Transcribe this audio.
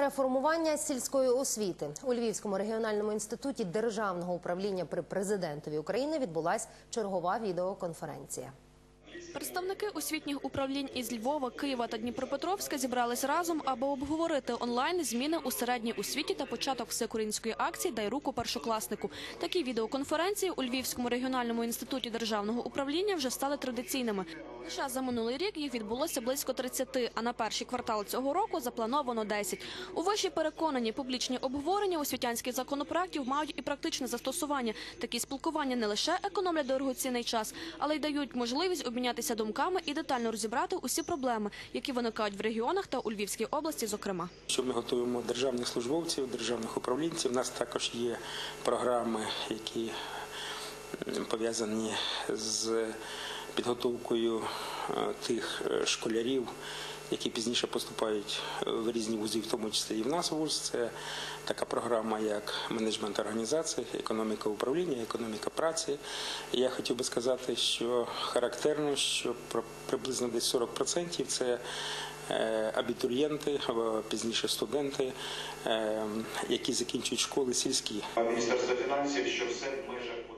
Реформування сільської освіти у Львівському регіональному інституті державного управління при президентові України відбулась чергова відеоконференція. Представники освітніх управлінь із Львова, Києва та Дніпропетровська зібрались разом, аби обговорити онлайн зміни у середній освіті та початок всеукраїнської акції «Дай руку першокласнику». Такі відеоконференції у Львівському регіональному інституті державного управління вже стали традиційними. Лише за минулий рік їх відбулося близько 30, а на перший квартал цього року заплановано 10. У виші переконані публічні обговорення освітянських законопроєктів мають і практичне застосування. Такі спілкування не лише економлять дорогоцінний час, але й дають можливість обмінятися думками і детально розібрати усі проблеми, які виникають в регіонах та у Львівській області, зокрема. Що ми готуємо державних службовців, державних управлінців. У нас також є програми, які пов'язані з підготовкою е, тих е, школярів, які пізніше поступають е, в різні вузи, в тому числі і в нас вуз. Це така програма, як менеджмент організації, економіка управління, економіка праці. І я хотів би сказати, що характерно, що приблизно десь 40% це е, абітурієнти або пізніше студенти, е, які закінчують школи сільські. Міністерство фінансів, що все в межах